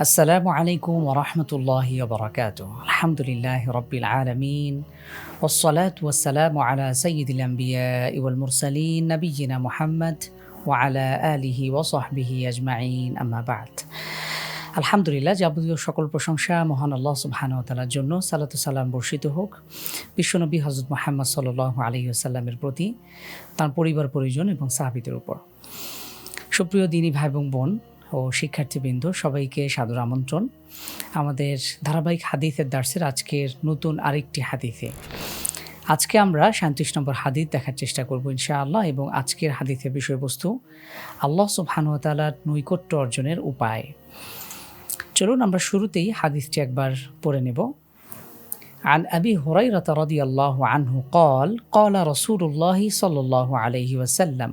আসসালামু আলাইকুম ওরহমতুল্লাহ বরকাত আলহামদুলিল্লাহ রবিল আলমিন। ওসলাত ওসালাম আলা সঈদুলাম্বিয়া ইউল মুরসালিন নবীনা মোহাম্মদ ওয়ালা আলিহি ওসহবিহি আজমাইন। আম্মাবাদ আলহামদুলিল্লাহ, যাবতীয় সকল প্রশংসা মহান আল্লাহ সুবাহানতালার জন্য সালাতু সালাম বর্ষিত হোক। বিশ্বনবী হজরত মোহাম্মদ সাল আলী আসাল্লামের প্রতি তার পরিবার পরিজন এবং সাহাবিদের উপর। সুপ্রিয় দিনী ভাই এবং বোন ও শিক্ষার্থীবৃন্দ সবাইকে সাদর আমন্ত্রণ আমাদের ধারাবাহিক হাদিসের দার্সের আজকের নতুন আরেকটি হাদিসে আজকে আমরা সাঁত্রিশ নম্বর হাদিস দেখার চেষ্টা করব ইনশাআল্লাহ এবং আজকের হাদিসের বিষয়বস্তু আল্লাহ সুবহানাহু ওয়া তাআলার নৈকট্য অর্জনের উপায় চলুন আমরা শুরুতেই হাদিসটি একবার পড়ে নেব عن أبي هريرة رضي الله عنه قال قال رسول الله صلى الله عليه وسلم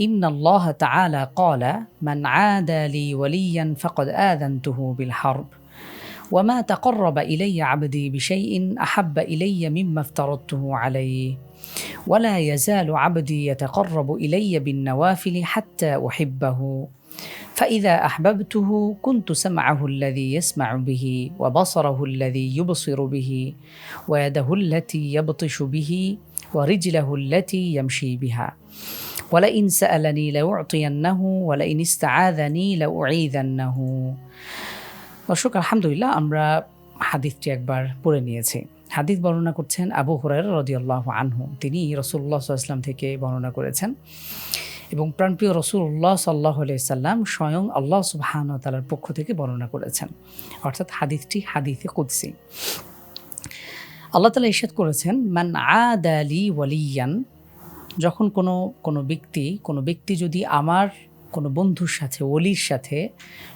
إن الله تعالى قال من عادى لي وليا فقد آذنته بالحرب وما تقرب إلي عبدي بشيء أحب إلي مما افترضته عليه ولا يزال عبدي يتقرب إلي بالنوافل حتى أحبه فإذا أحببته كنت سمعه الذي يسمع به وبصره الذي يبصر به ويده التي يبطش به ورجله التي يمشي بها. ওয়ালা ইনসা আলানি লাউতিয়ান্নাহু ওয়ালা ইনিস্তা আদানি লাউঈদান্নাহু দর্শক আলহামদুলিল্লাহ, আমরা হাদিসটি একবার পড়ে নিয়েছি। হাদিস বর্ণনা করছেন আবু হুরার রদিয়াল্লাহ আনহু। তিনি রসুল্লাহ সাল্লাম থেকে বর্ণনা করেছেন। এবং প্রাণপ্রিয় রসুল্লাহ সাল্লাহ সাল্লাম স্বয়ং আল্লাহ সুবাহান তালার পক্ষ থেকে বর্ণনা করেছেন। অর্থাৎ হাদিসটি হাদিসে কুদসি। আল্লাহ তালা ইসাদ করেছেন, মান আদালি ওয়ালিয়ান যখন কোনো কোনো ব্যক্তি কোনো ব্যক্তি যদি আমার কোনো বন্ধুর সাথে অলির সাথে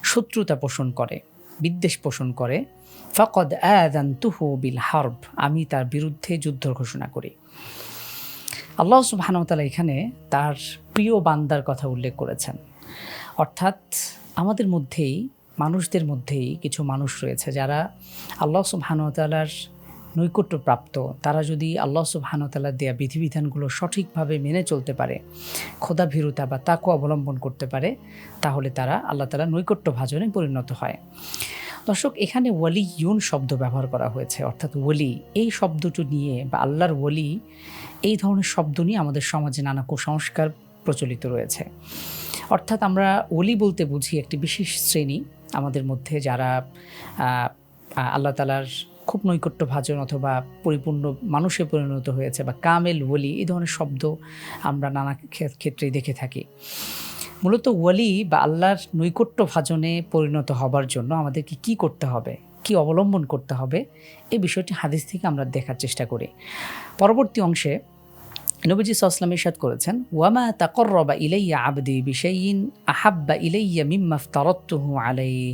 শত্রুতা পোষণ করে, বিদ্বেষ পোষণ করে, ফকদ আদান তুহু বিল হার্ব, আমি তার বিরুদ্ধে যুদ্ধ ঘোষণা করি। আল্লাহ সুবাহানতালা এখানে তার প্রিয় বান্দার কথা উল্লেখ করেছেন। অর্থাৎ আমাদের মধ্যেই, মানুষদের মধ্যেই কিছু মানুষ রয়েছে যারা আল্লাহ সুবাহানতালার নৈকট্যপ্রাপ্ত, তারা যদি আল্লাহ সুবাহানতালার দেয়া বিধিবিধানগুলো সঠিকভাবে মেনে চলতে পারে খোদা ভীরুতা বা তাকে অবলম্বন করতে পারে, তাহলে তারা আল্লাহ তালা নৈকট্য ভাজনে পরিণত হয়। দর্শক, এখানে ওয়ালি ইউন শব্দ ব্যবহার করা হয়েছে, অর্থাৎ ওলি। এই শব্দটি নিয়ে বা আল্লাহর ওলি, এই ধরনের শব্দ নিয়ে আমাদের সমাজে নানা কুসংস্কার প্রচলিত রয়েছে। অর্থাৎ আমরা ওলি বলতে বুঝি একটি বিশেষ শ্রেণি, আমাদের মধ্যে যারা আল্লাহ তালার খুব নৈকট্য ভাজন অথবা পরিপূর্ণ মানুষে পরিণত হয়েছে বা কামেল ওলি, এই ধরনের শব্দ আমরা নানা ক্ষেত্রেই দেখে থাকি। মূলত ওয়ালি বা আল্লাহর নৈকট্য ভাজনে পরিণত হবার জন্য আমাদেরকে কি করতে হবে, কি অবলম্বন করতে হবে, এই বিষয়টি হাদিস থেকে আমরা দেখার চেষ্টা করি। পরবর্তী অংশে নবীজি সাল্লাম ইরশাদ করেছেন, ওয়ামা তাকরবা ইলাইয়া আবদি বিশাইন আহাব্বা ইলাইয়া মিম্মা ফতারাতুহু আলাইহি।